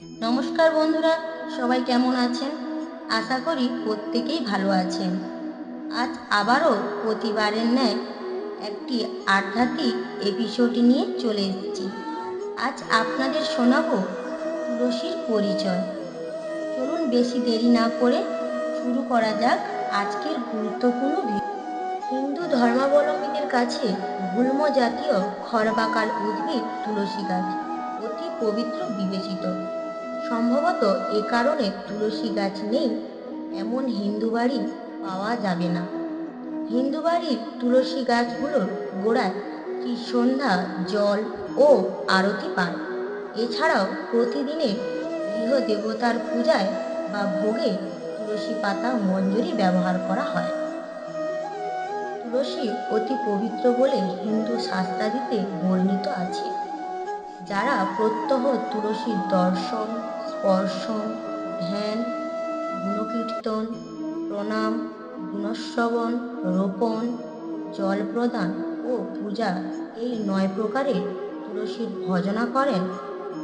নমস্কার বন্ধুরা, সবাই কেমন আছেন? আশা করি প্রত্যেকেই ভালো আছেন। আজ আবারও প্রতিবারের ন্যায় একটি আধ্যাত্মিক এপিসোড নিয়ে চলে এসেছি। আজ আপনাদের শোনাবো তুলসীর পরিচয়। চলুন বেশি দেরি না করে শুরু করা যাক আজকের গুরুত্বপূর্ণ হিন্দু ধর্মাবলম্বীদের কাছে গুল্ম জাতীয় খড়বাকার উদ্ভিদ তুলসী গাছ, অতি পবিত্র বিবেচিত। সম্ভবত এ কারণে তুলসী গাছ নেই, এমন হিন্দু বাড়ি পাওয়া যাবে না। হিন্দু বাড়ির তুলসী গাছগুলোর গোড়ায় শ্রী সন্ধ্যা জল ও আরতি পান। এছাড়াও প্রতিদিনের গৃহ দেবতার পূজায় বা ভোগে তুলসী পাতা মঞ্জুরি ব্যবহার করা হয়। তুলসী অতি পবিত্র বলে হিন্দু শাস্ত্রাদিতে বর্ণিত আছে। যারা প্রত্যহ তুলসীর দর্শন স্পর্শন ধ্যান, গুণকীর্তন, প্রণাম, গুণশ্রবণ, রোপণ, জল প্রদান ও পূজা এই নয় প্রকারে তুলসীর ভজনা করেন।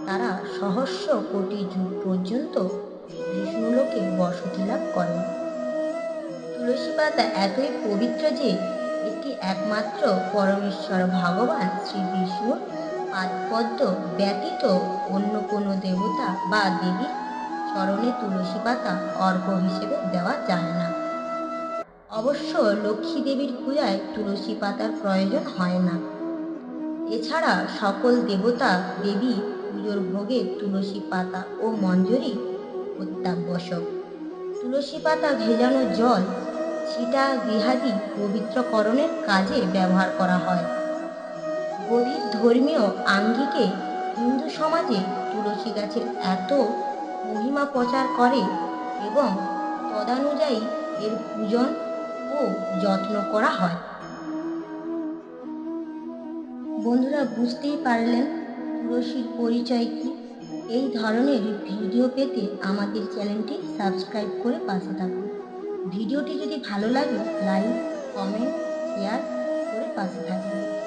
তারা সহস্র কোটি যুগ পর্যন্ত বিষ্ণুলোকে বসতি লাভ করেন। তুলসী পাতা এতই পবিত্র যে এটি একমাত্র পরমেশ্বর ভগবান শ্রী বিষ্ণুর পাদপদ্ম ব্যতীত অন্য কোনো দেবতা বা দেবীর চরণে তুলসী পাতা অর্ঘ্য হিসেবে দেওয়া যায় না। অবশ্য লক্ষ্মী দেবীর পূজায় তুলসী পাতার প্রয়োজন হয় না। এছাড়া সকল দেবতা, দেবী পুজোর ভোগে তুলসী পাতা ও মঞ্জুরি অত্যাবশ্যক। তুলসী পাতা ভেজানো জল, ছিটা গৃহাদি পবিত্রকরণের কাজে ব্যবহার করা হয়। গভীর ধর্মীয় আঙ্গিকে হিন্দু সমাজে তুলসী গাছের এত মহিমা প্রচার করে এবং তদানুযায়ী এর পূজন ও যত্ন করা হয়। বন্ধুরা, বুঝতেই পারলেন তুলসীর পরিচয় কি? এই ধরনের ভিডিও পেতে আমাদের চ্যানেলটি সাবস্ক্রাইব করে পাশে থাকুন। ভিডিওটি যদি ভালো লাগে, লাইক, কমেন্ট, শেয়ার করে পাশে থাকুন।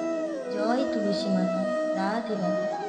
জয় তুলসী মাতা রাধে রাধে।